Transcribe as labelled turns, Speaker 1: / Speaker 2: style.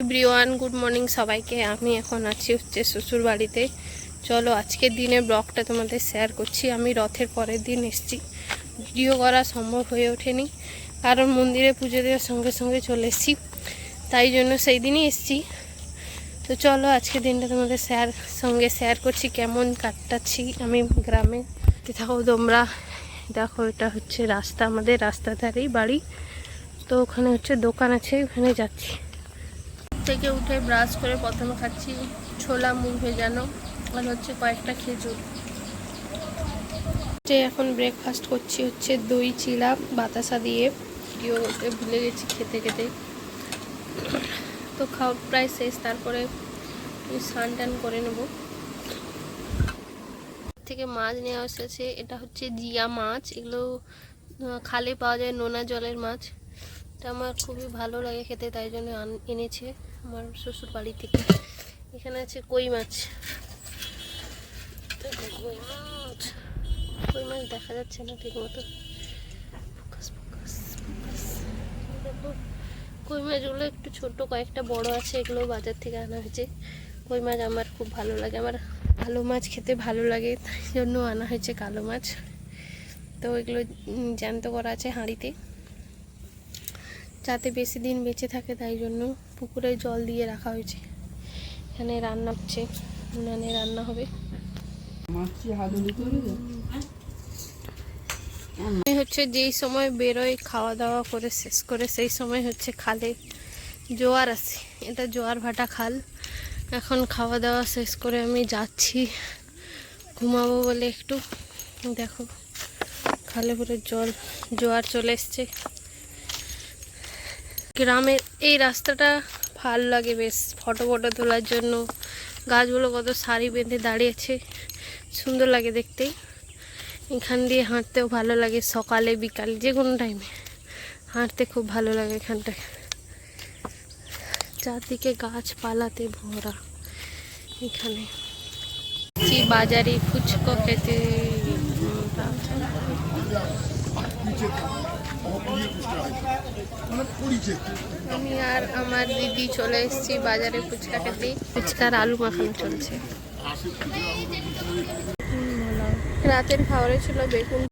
Speaker 1: Everyone, good morning সবাইকে। আমি এখন আছি হচ্ছে শ্বশুর বাড়িতে। চলো, আজকের দিনে ব্লগটা তোমাদের শেয়ার করছি। আমি রথের পরের দিন এসেছি। ভিডিও করা সম্ভব হয়ে ওঠেনি। কারণ মন্দিরে পুজো দেওয়ার সঙ্গে সঙ্গে চলে এসেছি। তাই জন্য সেই দিনই এসছি। তো চলো, আজকের দিনটা তোমাদের শেয়ার, সঙ্গে শেয়ার করছি কেমন কাটাচ্ছি আমি গ্রামে। থাকো তোমরা, দেখো, এটা হচ্ছে রাস্তা, আমাদের রাস্তা ধারেই বাড়ি। তো ওখানে হচ্ছে দোকান আছে, ওখানে যাচ্ছি। থেকে উঠে ব্রাশ করে প্রথমে খাচ্ছি ছোলা মুগ ভেজানো আর হচ্ছে কয়েকটা খেজুর। এখন ব্রেকফাস্ট করছি হচ্ছে দই চিড়া বাতাসা দিয়ে। ভিডিও ভুলে গেছি খেতে খেতে। তো খাওয়া প্রায় শেষ, তারপরে স্নান টান করে নেব। থেকে মাছ নেওয়া এসেছে, এটা হচ্ছে জিয়া মাছ। এগুলো খালে পাওয়া যায় নোনা জলের মাছ। এটা আমার খুবই ভালো লাগে খেতে, তাই জন্য এনেছে আমার শ্বশুর বাড়ি থেকে। এখানে আছে কই মাছ। কই মাছ। কই মাছ দেখা যাচ্ছে না ঠিক মতো। কই মাছগুলো একটু ছোট, কয়েকটা বড় আছে, এগুলো বাজার থেকে আনা হয়েছে। কই মাছ আমার খুব ভালো লাগে, আমার কালো মাছ খেতে ভালো লাগে, তাই জন্য আনা হয়েছে কালো মাছ। তো এগুলো জ্যান্ত করা আছে হাঁড়িতে। যাতে বেশি দিন বেঁচে থাকে, তাই জন্য পুকুরে জল দিয়ে রাখা হয়েছে। এখানে রান্না হচ্ছে, উনানে রান্না হবে। হচ্ছে যেই সময় বেরোয় খাওয়া দাওয়া করে শেষ করে, সেই সময় হচ্ছে খালে জোয়ার আসে এটা জোয়ার ভাটা খাল। এখন খাওয়া দাওয়া শেষ করে আমি যাচ্ছি। ঘুমাবো বলে একটু। দেখো, খালে পুরো জল, জোয়ার চলে এসছে। গ্রামের এই রাস্তাটা ভালো লাগে বেশ ফটো ফটো তোলার জন্য। গাছগুলো কত সারি বেঁধে দাঁড়িয়েছে, সুন্দর লাগে দেখতে। এখান দিয়ে হাঁটতেও ভালো লাগে সকালে, বিকালে, যে কোনো টাইমে হাঁটতে খুব ভালো লাগে এখানটায়। চারদিকে গাছপালাতে ভরা এখানে। বাজারে ফুচকো খেতে। আমি আর আমার দিদি চলে এসেছি বাজারে ফুচকা খেতে। ফুচকার আলু মাখানো চলছে। রাতের খাবারে ছিল বেগুন।